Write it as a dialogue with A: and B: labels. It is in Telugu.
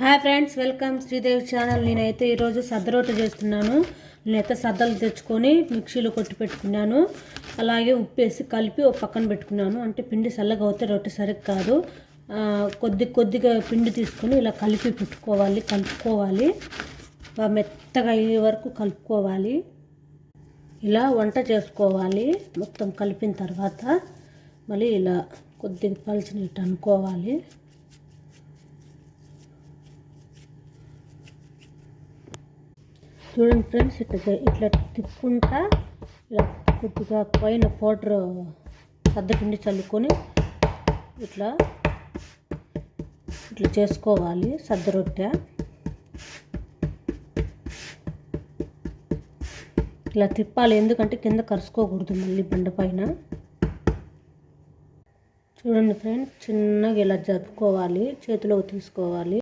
A: Hi friends welcome Sridevi channel నేనైతే ఈరోజు సద్ద రొట్టె చేస్తున్నాను. నేనైతే సద్దలు తెచ్చుకొని మిక్సీలో కొట్టి పెట్టుకున్నాను. అలాగే ఉప్పు వేసి కలిపి ఒక పక్కన పెట్టుకున్నాను. అంటే పిండి చల్లగా అవుతే రొట్టె సరిగ్గా కాదు. కొద్ది కొద్దిగా పిండి తీసుకొని ఇలా కలిపి పెట్టుకోవాలి కలుపుకోవాలి. మెత్తగా అయ్యే వరకు కలుపుకోవాలి. ఇలా వంట చేసుకోవాలి. మొత్తం కలిపిన తర్వాత మళ్ళీ ఇలా కొద్దిగా పలిచినట్టు అనుకోవాలి. చూడండి ఫ్రెండ్స్ ఇట్లా ఇట్లా తిప్పుకుంటా ఇలా కొద్దిగా పైన పౌడర్ సద్దపిండి చల్లుకొని ఇట్లా ఇట్లా చేసుకోవాలి సద్ద రొట్టె. ఇలా తిప్పాలి ఎందుకంటే కింద కరుసుకోకూడదు మళ్ళీ బండ పైన. చూడండి ఫ్రెండ్స్ చిన్నగా ఇలా జరుపుకోవాలి చేతిలోకి తీసుకోవాలి.